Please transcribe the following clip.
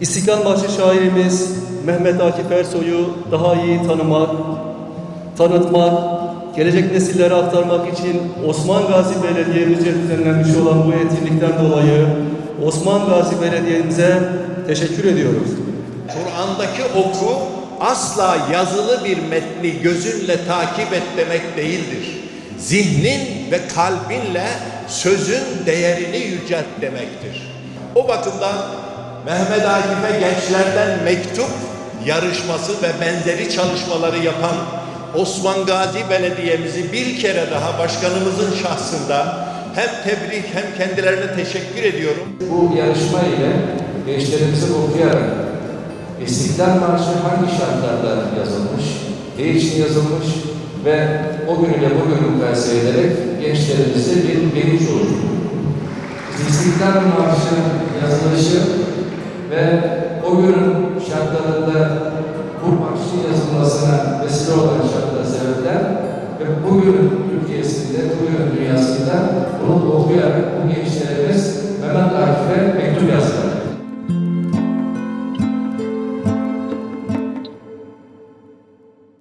İstiklal Marşı şairimiz Mehmet Akif Ersoy'u daha iyi tanımak, tanıtmak, gelecek nesillere aktarmak için Osman Gazi Belediye'mizce düzenlenmiş olan bu etkinlikten dolayı Osman Gazi Belediye'mize teşekkür ediyoruz. Kur'an'daki oku asla yazılı bir metni gözünle takip et demek değildir. Zihnin ve kalbinle sözün değerini yücelt demektir. O bakımdan Mehmet Akif'e gençlerden mektup yarışması ve benzeri çalışmaları yapan Osman Gazi Belediye'mizi bir kere daha başkanımızın şahsında hem tebrik hem kendilerine teşekkür ediyorum. Bu yarışma ile gençlerimizi okuyarak İstiklal Marşı hangi şartlarda yazılmış, ne için yazılmış ve o günüyle bugünü mukayese ederek gençlerimize bir genç olur. İstiklal Marşı yazılışı ve o günün şartlarında bu marşın yazılmasına vesile olan şartlar sebepler ve bugün